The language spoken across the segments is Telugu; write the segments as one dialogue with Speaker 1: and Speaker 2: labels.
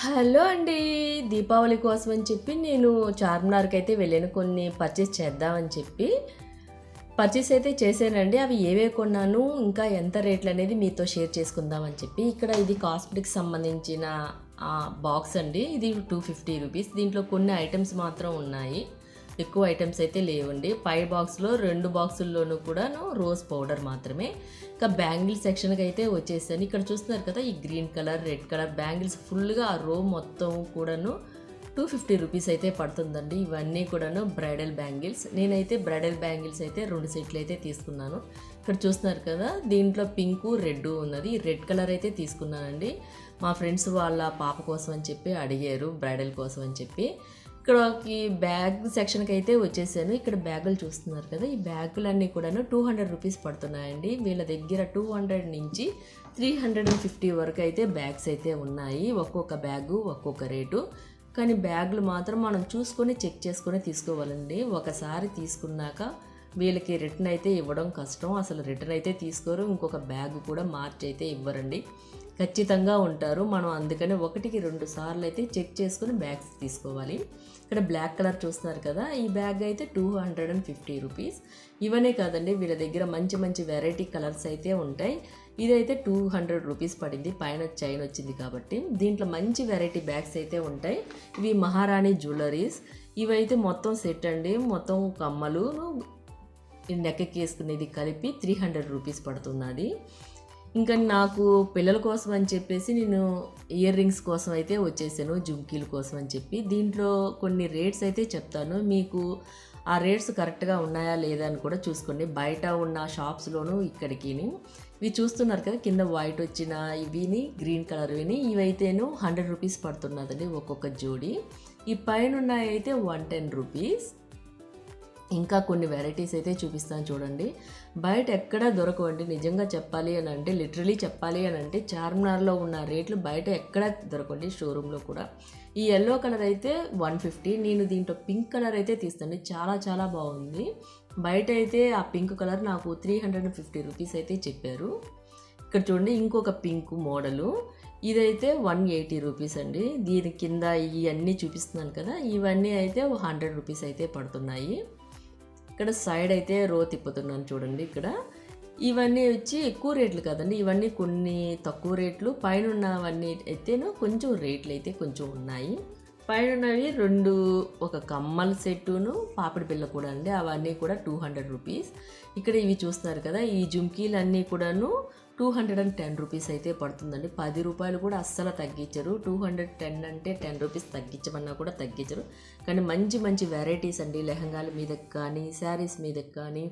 Speaker 1: హలో అండి. దీపావళి కోసం అని చెప్పి నేను చార్మినార్కి అయితే వెళ్ళాను. కొన్ని పర్చేస్ చేద్దామని చెప్పి. పర్చేస్ అయితే చేశానండి. అవి ఏవే కొన్నాను ఇంకా ఎంత రేట్లు అనేది మీతో షేర్ చేసుకుందామని చెప్పి. ఇక్కడ ఇది కాస్మెటిక్స్ సంబంధించిన బాక్స్ అండి. ఇది టూ ఫిఫ్టీ రూపీస్ దీంట్లో కొన్ని ఐటమ్స్ మాత్రం ఉన్నాయి. ఎక్కువ ఐటమ్స్ అయితే లేవండి. పై బాక్స్లో రెండు బాక్సుల్లోనూ కూడాను రోజ్ పౌడర్ మాత్రమే. ఇంకా బ్యాంగిల్ సెక్షన్కి అయితే వచ్చేసాను. ఇక్కడ చూస్తున్నారు కదా ఈ green colour red colour bangles ఫుల్గా ఆ రో మొత్తం కూడాను టూ ఫిఫ్టీ రూపీస్ అయితే పడుతుందండి. ఇవన్నీ కూడాను బ్రైడల్ బ్యాంగిల్స్ నేనైతే బ్రైడల్ బ్యాంగిల్స్ అయితే రెండు సెట్లు అయితే తీసుకున్నాను. ఇక్కడ చూస్తున్నారు కదా దీంట్లో పింకు రెడ్ ఉన్నది. రెడ్ కలర్ అయితే తీసుకున్నానండి. మా ఫ్రెండ్స్ వాళ్ళ పాప కోసం అని చెప్పి అడిగారు బ్రైడల్ కోసం అని చెప్పి. ఇక్కడకి బ్యాగ్ సెక్షన్కి అయితే వచ్చేసాను. ఇక్కడ బ్యాగులు చూస్తున్నారు కదా ఈ బ్యాగులన్నీ కూడాను టూ హండ్రెడ్ రూపీస్ పడుతున్నాయండి. వీళ్ళ దగ్గర టూ హండ్రెడ్ నుంచి త్రీ హండ్రెడ్ అండ్ ఫిఫ్టీ వరకు అయితే బ్యాగ్స్ అయితే ఉన్నాయి. ఒక్కొక్క బ్యాగు ఒక్కొక్క రేటు. కానీ బ్యాగులు మాత్రం మనం చూసుకొని చెక్ చేసుకొని తీసుకోవాలండి. ఒకసారి తీసుకున్నాక వీళ్ళకి రిటర్న్ అయితే ఇవ్వడం కష్టం. అసలు రిటర్న్ అయితే తీసుకోరు. ఇంకొక బ్యాగ్ కూడా మార్చి అయితే ఇవ్వరండి. ఖచ్చితంగా ఉంటారు. మనం అందుకని ఒకటికి రెండు సార్లు అయితే చెక్ చేసుకుని బ్యాగ్స్ తీసుకోవాలి. ఇక్కడ బ్లాక్ కలర్ చూస్తున్నారు కదా ఈ బ్యాగ్ అయితే two hundred and fifty rupees. ఇవనే కాదండి వీళ్ళ దగ్గర మంచి మంచి వెరైటీ కలర్స్ అయితే ఉంటాయి. ఇదైతే టూ హండ్రెడ్ రూపీస్ పడింది పైన చైన్ వచ్చింది కాబట్టి. దీంట్లో మంచి వెరైటీ బ్యాగ్స్ అయితే ఉంటాయి. ఇవి మహారాణి జ్యువెలరీస్. ఇవైతే మొత్తం సెట్ అండి మొత్తం కమ్మలు నెక్కకి వేసుకునేది కలిపి త్రీ హండ్రెడ్ రూపీస్ పడుతున్నది ఇంకా నాకు పిల్లల కోసం అని చెప్పేసి నేను ఇయర్ రింగ్స్ కోసం అయితే వచ్చేసాను జుమ్కీల కోసం అని చెప్పి. దీంట్లో కొన్ని రేట్స్ అయితే చెప్తాను. మీకు ఆ రేట్స్ కరెక్ట్గా ఉన్నాయా లేదా అని కూడా చూసుకోండి. బయట ఉన్న షాప్స్లోనూ ఇక్కడికి ఇవి చూస్తున్నారు కదా కింద వైట్ వచ్చిన ఇవిని గ్రీన్ కలర్ విని. ఇవైతేను హండ్రెడ్ రూపీస్ పడుతున్నదండి ఒక్కొక్క జోడి. ఈ పైన అయితే వన్ టెన్ రూపీస్. ఇంకా కొన్ని వెరైటీస్ అయితే చూపిస్తాను చూడండి. బయట ఎక్కడ దొరకవండి. నిజంగా చెప్పాలి అని అంటే లిటరలీ చెప్పాలి అని అంటే చార్మినార్లో ఉన్న రేట్లు బయట ఎక్కడ దొరకండి షోరూంలో కూడా. ఈ ఎల్లో కలర్ అయితే వన్ ఫిఫ్టీ నేను దీంట్లో పింక్ కలర్ అయితే తీస్తాను. చాలా చాలా బాగుంది. బయట అయితే ఆ పింక్ కలర్ నాకు త్రీ హండ్రెడ్ ఫిఫ్టీ రూపీస్ అయితే చెప్పారు. ఇక్కడ చూడండి ఇంకొక పింక్ మోడలు ఇదైతే వన్ ఎయిటీ రూపీస్ అండి. దీని కింద ఇవన్నీ చూపిస్తున్నాను కదా ఇవన్నీ అయితే హండ్రెడ్ రూపీస్ అయితే పడుతున్నాయి. ఇక్కడ సైడ్ అయితే రో తిప్పుతున్నాను చూడండి ఇక్కడ. ఇవన్నీ వచ్చి ఎక్కువ రేట్లు కదండి. ఇవన్నీ కొన్ని తక్కువ రేట్లు పైన ఉన్నవన్నీ అయితేను కొంచెం రేట్లు అయితే కొంచెం ఉన్నాయి. పైన ఉన్నవి రెండు ఒక కమ్మల సెట్టును పాపిడి బిల్ల కూడా అండి. అవన్నీ కూడా టూ హండ్రెడ్ రూపీస్. ఇక్కడ ఇవి చూస్తున్నారు కదా ఈ జుమ్కీలు అన్నీ కూడాను two hundred and ten rupees అయితే పడుతుందండి. పది రూపాయలు కూడా అస్సలు తగ్గించరు. టూ హండ్రెడ్ టెన్ అంటే టెన్ రూపీస్ తగ్గించమన్నా కూడా తగ్గించరు. కానీ మంచి మంచి వెరైటీస్ అండి. లెహంగాల మీదకి కానీ శారీస్ మీదకి కానీ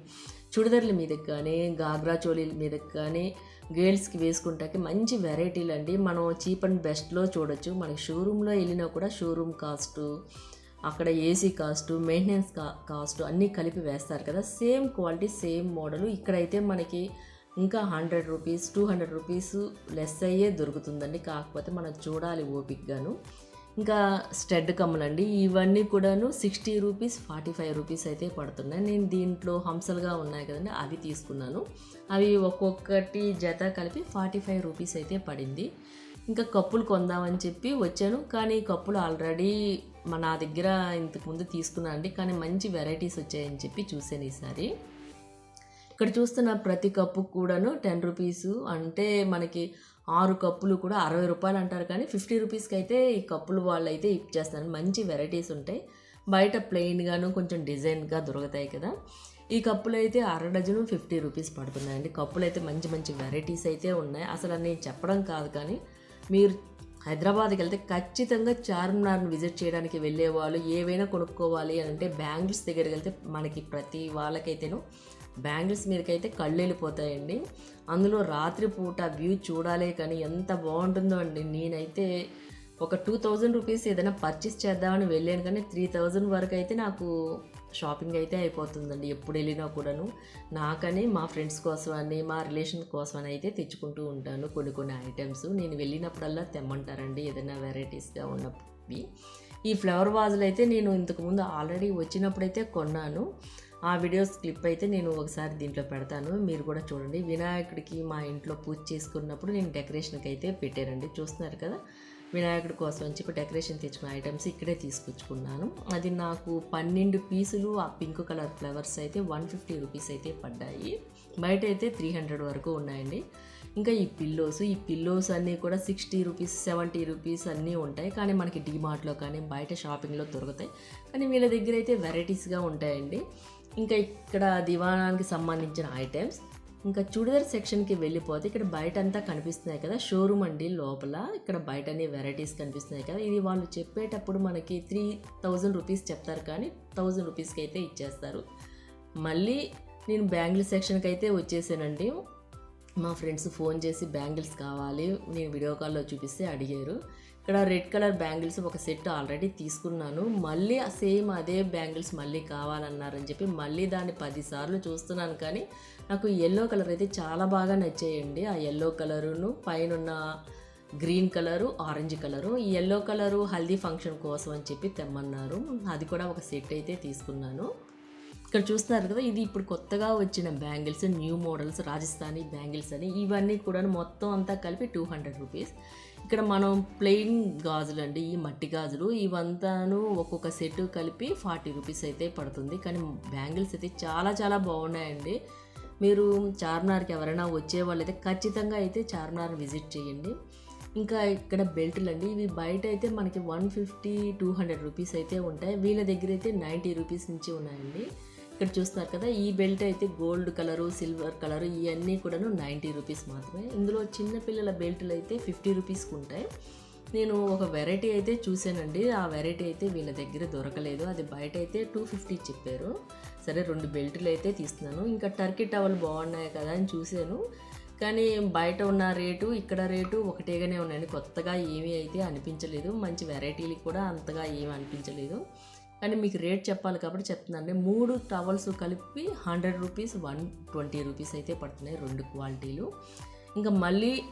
Speaker 1: చుడిదార్ల మీదకి కానీ గాగ్రా చోలీల మీదకి కానీ గర్ల్స్కి వేసుకుంటాకి మంచి వెరైటీలు అండి మనం చీప్ అండ్ బెస్ట్లో చూడొచ్చు. మనకి షోరూంలో వెళ్ళినా కూడా షోరూమ్ కాస్టు అక్కడ ఏసీ కాస్ట్ మెయింటెనెన్స్ కా కాస్ట్ అన్నీ కలిపి వేస్తారు కదా. సేమ్ క్వాలిటీ సేమ్ మోడలు ఇక్కడైతే మనకి ఇంకా hundred rupees two hundred rupees less అయ్యే దొరుకుతుందండి. కాకపోతే మనం చూడాలి ఓపిక్గాను. ఇంకా స్టెడ్ కమ్మలండి. ఇవన్నీ కూడాను sixty rupees forty five rupees అయితే పడుతున్నాయి. నేను దీంట్లో హంసలుగా ఉన్నాయి కదండి అవి తీసుకున్నాను. అవి ఒక్కొక్కటి జత కలిపి ఫార్టీ ఫైవ్ రూపీస్ అయితే పడింది. ఇంకా కప్పులు కొందామని చెప్పి వచ్చాను. కానీ కప్పులు ఆల్రెడీ మా నా దగ్గర ఇంతకుముందు తీసుకున్నాను అండి కానీ మంచి వెరైటీస్ వచ్చాయని చెప్పి చూశాను ఈసారి. ఇక్కడ చూస్తున్న ప్రతి కప్పు కూడాను టెన్ రూపీస్ అంటే మనకి ఆరు కప్పులు కూడా అరవై రూపాయలు అంటారు కానీ ఫిఫ్టీ రూపీస్కి అయితే ఈ కప్పులు వాళ్ళు అయితే ఇచ్చేస్తారు మంచి వెరైటీస్ ఉంటాయి. బయట ప్లెయిన్గాను కొంచెం డిజైన్గా దొరుకుతాయి కదా. ఈ కప్పులు అయితే అర డజను ఫిఫ్టీ రూపీస్ పడుతున్నాయండి. కప్పులు అయితే మంచి మంచి వెరైటీస్ అయితే ఉన్నాయి. అసలు నేను చెప్పడం కాదు కానీ మీరు హైదరాబాద్కి వెళ్తే ఖచ్చితంగా చార్మినార్ని విజిట్ చేయడానికి వెళ్ళే వాళ్ళు ఏవైనా కొనుక్కోవాలి అని అంటే బ్యాంగిల్స్ దగ్గరికి వెళ్తే మనకి ప్రతి వాళ్ళకైతేను బ్యాంగిల్స్ మీదకైతే కళ్ళు వెళ్ళిపోతాయండి అందులో రాత్రిపూట వ్యూ చూడాలే కానీ ఎంత బాగుంటుందో అండి. నేనైతే ఒక టూ థౌజండ్ రూపీస్ ఏదైనా పర్చేస్ చేద్దామని వెళ్ళాను కానీ త్రీ థౌజండ్ వరకు అయితే నాకు షాపింగ్ అయితే అయిపోతుందండి. ఎప్పుడు వెళ్ళినా కూడాను. నాకని మా ఫ్రెండ్స్ కోసం అని మా రిలేషన్ కోసం అని అయితే తెచ్చుకుంటూ ఉంటాను కొన్ని కొన్ని ఐటమ్స్ నేను వెళ్ళినప్పుడల్లా తెమ్మంటారండి ఏదైనా వెరైటీస్గా ఉన్నవి. ఈ ఫ్లవర్ వాజులు అయితే నేను ఇంతకుముందు ఆల్రెడీ వచ్చినప్పుడైతే కొన్నాను. ఆ వీడియోస్ క్లిప్ అయితే నేను ఒకసారి దీంట్లో పెడతాను. మీరు కూడా చూడండి. వినాయకుడికి మా ఇంట్లో పూజ చేసుకున్నప్పుడు నేను డెకరేషన్కి అయితే పెట్టానండి. చూస్తున్నారు కదా? వినాయకుడి కోసం అని చెప్పి డెకరేషన్ తెచ్చుకున్న ఐటమ్స్ ఇక్కడే తీసుకొచ్చుకున్నాను. అది నాకు పన్నెండు పీసులు ఆ పింక్ కలర్ ఫ్లవర్స్ అయితే వన్ ఫిఫ్టీ రూపీస్ అయితే పడ్డాయి. బయట అయితే త్రీ హండ్రెడ్ వరకు ఉన్నాయండి. ఇంకా ఈ పిల్లోస్ ఈ పిల్లోస్ అన్నీ కూడా సిక్స్టీ రూపీస్ సెవెంటీ రూపీస్ అన్నీ ఉంటాయి. కానీ మనకి డీమార్ట్లో కానీ బయట షాపింగ్లో దొరుకుతాయి. కానీ వీళ్ళ దగ్గర అయితే వెరైటీస్గా ఉంటాయండి. ఇంకా ఇక్కడ దివాణానికి సంబంధించిన ఐటమ్స్ ఇంకా చుడిదార్ సెక్షన్కి వెళ్ళిపోతే ఇక్కడ బయట అంతా కనిపిస్తున్నాయి కదా షోరూమ్ అండి లోపల. ఇక్కడ బయట అన్ని వెరైటీస్ కనిపిస్తున్నాయి కదా. ఇది వాళ్ళు చెప్పేటప్పుడు మనకి త్రీ థౌజండ్ రూపీస్ చెప్తారు కానీ థౌజండ్ రూపీస్కి అయితే ఇచ్చేస్తారు. మళ్ళీ నేను బ్యాంగిల్ సెక్షన్కి అయితే వచ్చేసానండి. మా ఫ్రెండ్స్ ఫోన్ చేసి బ్యాంగిల్స్ కావాలి నేను వీడియో కాల్లో చూపిస్తే అడిగారు. ఇక్కడ రెడ్ కలర్ బ్యాంగిల్స్ ఒక సెట్ ఆల్రెడీ తీసుకున్నాను. మళ్ళీ సేమ్ అదే బ్యాంగిల్స్ మళ్ళీ కావాలన్నారని చెప్పి మళ్ళీ దాన్ని పదిసార్లు చూస్తున్నాను. కానీ నాకు ఎల్లో కలర్ అయితే చాలా బాగా నచ్చాయండి. ఆ ఎల్లో కలరును పైన green colour orange colour yellow colour haldi function కోసం అని చెప్పి తెమ్మన్నారు. అది కూడా ఒక సెట్ అయితే తీసుకున్నాను. ఇక్కడ చూస్తున్నారు కదా ఇది ఇప్పుడు కొత్తగా వచ్చిన bangles new models Rajasthani bangles అని ఇవన్నీ కూడా మొత్తం అంతా కలిపి టూ హండ్రెడ్ రూపీస్ ఇక్కడ మనం ప్లెయిన్ గాజులు అండి ఈ మట్టి గాజులు ఇవంతాను ఒక్కొక్క సెట్ కలిపి ఫార్టీ రూపీస్ అయితే పడుతుంది. కానీ బ్యాంగిల్స్ అయితే చాలా చాలా బాగున్నాయండి. మీరు చార్మినార్కి ఎవరైనా వచ్చే వాళ్ళైతే ఖచ్చితంగా అయితే చార్మినార్ విజిట్ చేయండి. ఇంకా ఇక్కడ బెల్ట్లు అండి ఇవి బయట అయితే మనకి one fifty two hundred rupees అయితే ఉంటాయి. వీళ్ళ దగ్గర అయితే నైంటీ రూపీస్ నుంచి ఉన్నాయండి. ఇక్కడ చూస్తున్నారు కదా ఈ బెల్ట్ అయితే గోల్డ్ కలరు సిల్వర్ కలరు ఇవన్నీ కూడాను నైంటీ రూపీస్ మాత్రమే. ఇందులో చిన్నపిల్లల బెల్ట్లు అయితే ఫిఫ్టీ రూపీస్కి ఉంటాయి. నేను ఒక వెరైటీ అయితే చూశానండి. ఆ వెరైటీ అయితే వీళ్ళ దగ్గర దొరకలేదు. అది బయట అయితే టూ ఫిఫ్టీ చెప్పారు. సరే రెండు బెల్ట్లు అయితే తీస్తున్నాను. ఇంకా టర్కీ టవల్ బాగున్నాయి కదా అని చూశాను. కానీ బయట ఉన్న రేటు ఇక్కడ రేటు ఒకటేగానే ఉన్నాయండి. కొత్తగా ఏమీ అయితే అనిపించలేదు. మంచి వెరైటీలు కూడా అంతగా ఏమీ అనిపించలేదు. కానీ మీకు రేట్ చెప్పాలి కాబట్టి చెప్తున్నాను. మూడు టవల్స్ కలిపి hundred rupees one twenty rupees అయితే పడుతున్నాయి రెండు క్వాలిటీలు. ఇంకా మళ్ళీ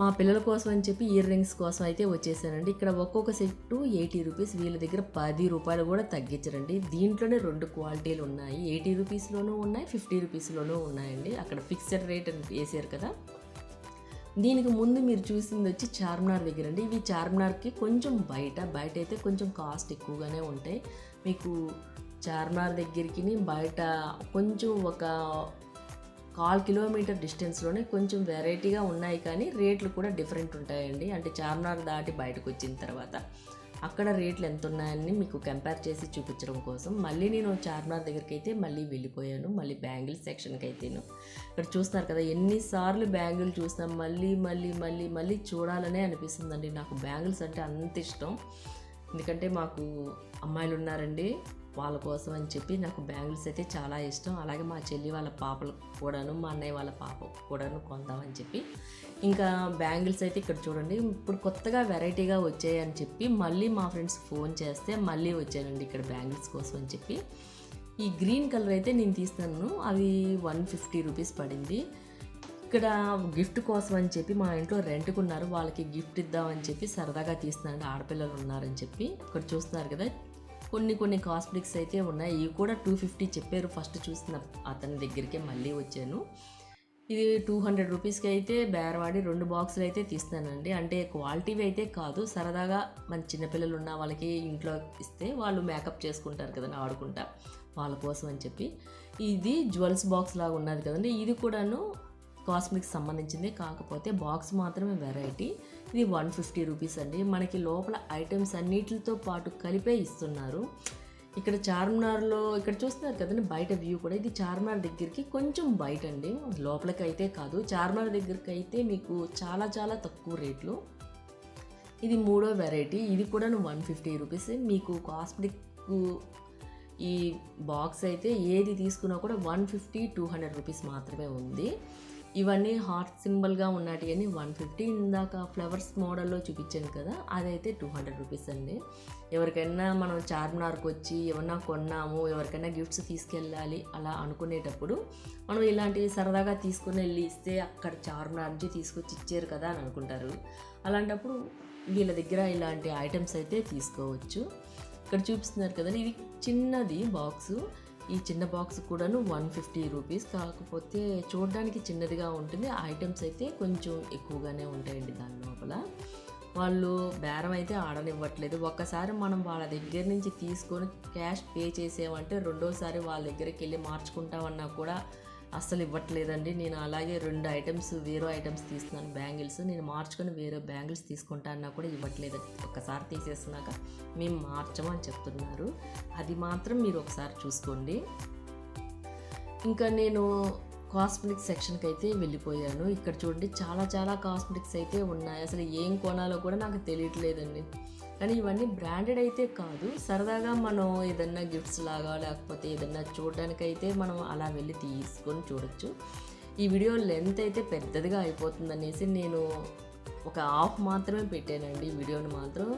Speaker 1: మా పిల్లల కోసం అని చెప్పి ఇయర్ రింగ్స్ కోసం అయితే వచ్చేసానండి. ఇక్కడ ఒక్కొక్క సెట్టు ఎయిటీ రూపీస్ వీళ్ళ దగ్గర పది రూపాయలు కూడా తగ్గించరండి. దీంట్లోనే రెండు క్వాలిటీలు ఉన్నాయి. ఎయిటీ రూపీస్లోనూ ఉన్నాయి ఫిఫ్టీ రూపీస్లోనూ ఉన్నాయండి. అక్కడ ఫిక్స్డ్ రేట్ అని వేసారు కదా. దీనికి ముందు మీరు చూసింది వచ్చి చార్మినార్ దగ్గర అండి. ఇవి చార్మినార్కి కొంచెం బయట బయట అయితే కొంచెం కాస్ట్ ఎక్కువగానే ఉంటాయి. మీకు చార్మినార్ దగ్గరికి బయట కొంచెం ఒక కాల్ కిలోమీటర్ డిస్టెన్స్లోనే కొంచెం వెరైటీగా ఉన్నాయి కానీ రేట్లు కూడా డిఫరెంట్ ఉంటాయండి. అంటే చార్మినార్ దాటి బయటకు వచ్చిన తర్వాత. అక్కడ రేట్లు ఎంత ఉన్నాయని మీకు కంపేర్ చేసి చూపించడం కోసం మళ్ళీ నేను చార్మినార్ దగ్గరికి అయితే మళ్ళీ వెళ్ళిపోయాను. మళ్ళీ బ్యాంగిల్ సెక్షన్కి అయితేను ఇక్కడ చూస్తున్నారు కదా ఎన్నిసార్లు బ్యాంగిల్ చూసినా మళ్ళీ మళ్ళీ మళ్ళీ మళ్ళీ చూడాలనే అనిపిస్తుందండి. నాకు బ్యాంగిల్స్ అంటే అంత ఇష్టం. ఎందుకంటే మాకు అమ్మాయిలు ఉన్నారండి వాళ్ళ కోసం అని చెప్పి నాకు బ్యాంగిల్స్ అయితే చాలా ఇష్టం. అలాగే మా చెల్లి వాళ్ళ పాపలు కూడాను మా అన్నయ్య వాళ్ళ పాప కూడాను కొందామని చెప్పి ఇంకా బ్యాంగిల్స్ అయితే ఇక్కడ చూడండి. ఇప్పుడు కొత్తగా వెరైటీగా వచ్చాయని చెప్పి మళ్ళీ మా ఫ్రెండ్స్ ఫోన్ చేస్తే మళ్ళీ వచ్చానండి ఇక్కడ బ్యాంగిల్స్ కోసం అని చెప్పి. ఈ గ్రీన్ కలర్ అయితే నేను తీస్తాను. అవి వన్ ఫిఫ్టీ రూపీస్ పడింది. ఇక్కడ గిఫ్ట్ కోసం అని చెప్పి మా ఇంట్లో రెంట్కున్నారు. వాళ్ళకి గిఫ్ట్ ఇద్దామని చెప్పి సరదాగా తీస్తున్నాను ఆడపిల్లలు ఉన్నారని చెప్పి. ఇక్కడ చూస్తున్నారు కదా కొన్ని కొన్ని కాస్మెటిక్స్ అయితే ఉన్నాయి. ఇవి కూడా టూ ఫిఫ్టీ చెప్పారు. ఫస్ట్ చూసిన అతని దగ్గరికే మళ్ళీ వచ్చాను. ఇది టూ హండ్రెడ్ రూపీస్కి అయితే బేరవాడి రెండు బాక్సులు అయితే తీస్తానండి. అంటే క్వాలిటీవి అయితే కాదు సరదాగా మన చిన్నపిల్లలు ఉన్న వాళ్ళకి ఇంట్లో ఇస్తే వాళ్ళు మేకప్ చేసుకుంటారు కదండి ఆడుకుంటా వాళ్ళ కోసం అని చెప్పి. ఇది జ్యువెల్స్ బాక్స్ లాగా ఉన్నది కదండి. ఇది కూడాను కాస్మెటిక్స్ సంబంధించింది కాకపోతే బాక్స్ మాత్రమే వెరైటీ ఇది వన్ ఫిఫ్టీ రూపీస్ అండి. మనకి లోపల ఐటమ్స్ అన్నిటితో పాటు కలిపే ఇస్తున్నారు. ఇక్కడ చార్మినార్లో ఇక్కడ చూస్తున్నారు కదండి బయట వ్యూ కూడా. ఇది చార్మినార్ దగ్గరికి కొంచెం బయట అండి. లోపలికి అయితే కాదు. చార్మినార్ దగ్గరికి అయితే మీకు చాలా చాలా తక్కువ రేట్లు. ఇది మూడో వెరైటీ. ఇది కూడా వన్ ఫిఫ్టీ రూపీస్. మీకు కాస్మెటిక్ ఈ బాక్స్ అయితే ఏది తీసుకున్నా కూడా one fifty two hundred rupees మాత్రమే ఉంది. ఇవన్నీ హార్ట్ సింబల్గా ఉన్నటి అని వన్ ఫిఫ్టీ ఇందాక ఫ్లవర్స్ మోడల్లో చూపించాను కదా అదైతే టూ హండ్రెడ్ రూపీస్ అండి. ఎవరికైనా మనం చార్మినార్కి వచ్చి ఏమన్నా కొన్నాము ఎవరికైనా గిఫ్ట్స్ తీసుకెళ్ళాలి అలా అనుకునేటప్పుడు మనం ఇలాంటివి సరదాగా తీసుకుని వెళ్ళి ఇస్తే అక్కడ చార్మినార్ నుంచి తీసుకొచ్చి ఇచ్చారు కదా అని అనుకుంటారు. అలాంటప్పుడు వీళ్ళ దగ్గర ఇలాంటి ఐటమ్స్ అయితే తీసుకోవచ్చు. ఇక్కడ చూపిస్తున్నారు కదండి ఇది చిన్నది బాక్సు. ఈ చిన్న బాక్స్ కూడాను వన్ ఫిఫ్టీ రూపీస్. కాకపోతే చూడడానికి చిన్నదిగా ఉంటుంది. ఐటమ్స్ అయితే కొంచెం ఎక్కువగానే ఉంటాయండి దాని లోపల. వాళ్ళు బేరం అయితే ఆడనివ్వట్లేదు. ఒక్కసారి మనం వాళ్ళ దగ్గర నుంచి తీసుకొని క్యాష్ పే చేసేమంటే రెండోసారి వాళ్ళ దగ్గరికి వెళ్ళి మార్చుకుంటామన్నా కూడా అస్సలు ఇవ్వట్లేదండి. నేను అలాగే రెండు ఐటమ్స్ వేరే ఐటమ్స్ తీస్తున్నాను. బ్యాంగిల్స్ నేను మార్చుకొని వేరే బ్యాంగిల్స్ తీసుకుంటా అన్నా కూడా ఇవ్వట్లేదు ఒక్కసారి తీసేసినాక మేము మార్చమని చెప్తున్నారు. అది మాత్రం మీరు ఒకసారి చూసుకోండి. ఇంకా నేను కాస్మెటిక్స్ సెక్షన్కి అయితే వెళ్ళిపోయాను. ఇక్కడ చూడండి చాలా చాలా కాస్మెటిక్స్ అయితే ఉన్నాయి. అసలు ఏం కొనాలో కూడా నాకు తెలియట్లేదండి. కానీ ఇవన్నీ బ్రాండెడ్ అయితే కాదు. సరదాగా మనం ఏదన్నా గిఫ్ట్స్ లాగా లేకపోతే ఏదన్నా చూడడానికైతే మనం అలా వెళ్ళి తీసుకొని చూడొచ్చు. ఈ వీడియో లెంత్ అయితే పెద్దదిగా అయిపోతుంది అనేసి నేను ఒక హాఫ్ మాత్రమే పెట్టానండి ఈ వీడియోని మాత్రం.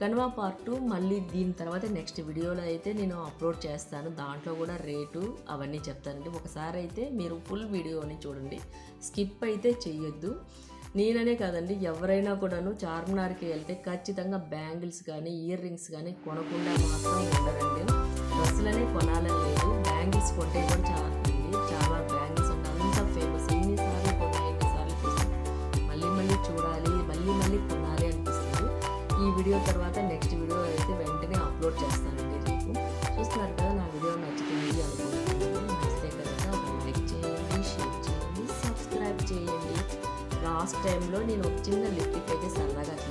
Speaker 1: కన్వా పార్ట్ టూ మళ్ళీ దీని తర్వాత నెక్స్ట్ వీడియోలో అయితే నేను అప్లోడ్ చేస్తాను. దాంట్లో కూడా రేటు అవన్నీ చెప్తానండి. ఒకసారి అయితే మీరు ఫుల్ వీడియోని చూడండి. స్కిప్ అయితే చేయొద్దు. నేననే కాదండి ఎవరైనా కూడాను చార్మినార్కి వెళ్తే ఖచ్చితంగా బ్యాంగిల్స్ కానీ ఇయర్ రింగ్స్ కానీ కొనకుండా మాత్రం ఉండరండి. డ్రెస్సులనే కొనాలని లేదు బ్యాంగిల్స్ కొంటే కూడా చాలా చాలా బ్యాంగిల్స్ అంటే అంత ఫేమస్ ఎన్నిసార్లు కొన్నా ఎన్నిసార్లు చూసాం మళ్ళీ మళ్ళీ చూడాలి మళ్ళీ మళ్ళీ కొనాలి అనిపిస్తుంది. ఈ వీడియో తర్వాత నెక్స్ట్ వీడియో అయితే వెంటనే అప్లోడ్ చేస్తాను. లాస్ట్ టైంలో నేను ఒక చిన్న లిక్విడ్ అయితే సరదాగా తీసుకున్నాను